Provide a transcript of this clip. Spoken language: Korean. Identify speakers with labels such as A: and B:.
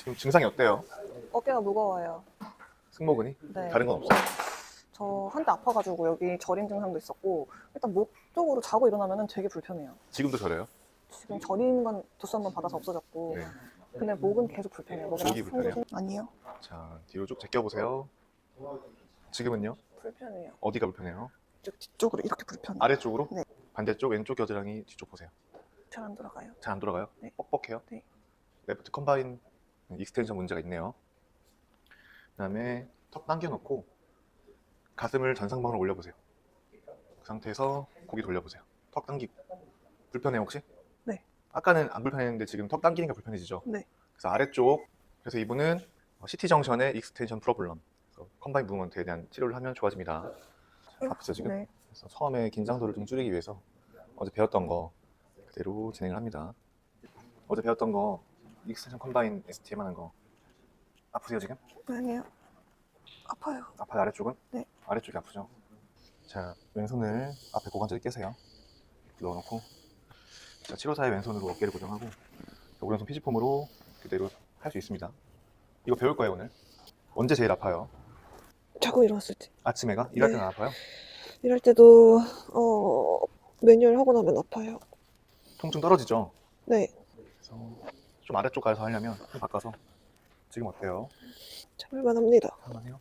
A: 지금 증상이 어때요?
B: 어깨가 무거워요.
A: 승모근이?
B: 네.
A: 다른 건 없어요?
B: 저 한때 아파가지고 여기 저림 증상도 있었고 일단 목 쪽으로 자고 일어나면 되게 불편해요.
A: 지금도 저래요?
B: 지금 저린 건 두스 한번 받아서 없어졌고
A: 네.
B: 근데 목은 계속 불편해요. 목이랑
A: 목이 불편해요?
B: 아니요.
A: 자, 뒤로 쭉 제껴보세요. 지금은요?
B: 불편해요.
A: 어디가 불편해요?
B: 이쪽 뒤쪽으로 이렇게 불편해요.
A: 아래쪽으로?
B: 네.
A: 반대쪽 왼쪽 겨드랑이 뒤쪽 보세요.
B: 잘안 들어가요.
A: 잘 안 돌아가요?
B: 네.
A: 뻑뻑해요?
B: 네.
A: 레프트 컴바인 익스텐션 문제가 있네요. 그 다음에 턱 당겨놓고 가슴을 전상방으로 올려보세요. 그 상태에서 고기 돌려보세요. 턱 당기고. 불편해요 혹시?
B: 네.
A: 아까는 안 불편했는데 지금 턱 당기니까 불편해지죠?
B: 네.
A: 그래서 아래쪽 그래서 이분은 CT 정션의 익스텐션 프로블럼 컴바인 무브먼트에 대한 치료를 하면 좋아집니다. 아프죠 지금?
B: 네.
A: 그래서 처음에 긴장도를 좀 줄이기 위해서 어제 배웠던 거 그대로 진행을 합니다. 어제 배웠던 거 익스텐션 컴바인 STM 하는 거 아프세요 지금?
B: 아니에요. 아파요.
A: 아파요 아래쪽은?
B: 네.
A: 아래쪽이 아프죠? 자 왼손을 앞에 고관절에 깨세요. 넣어놓고 자 치료사의 왼손으로 어깨를 고정하고 오른손 피지폼으로 그대로 할 수 있습니다. 이거 배울 거예요 오늘. 언제 제일 아파요?
B: 자고 일어났을 때.
A: 아침에가? 일할
B: 네.
A: 때는 아파요?
B: 일할 때도 어 매뉴얼 하고 나면 아파요.
A: 통증 떨어지죠?
B: 네.
A: 그래서 좀 아래쪽 가서 하려면 좀 바꿔서 지금 어때요?
B: 참을만 합니다.
A: 할만해요?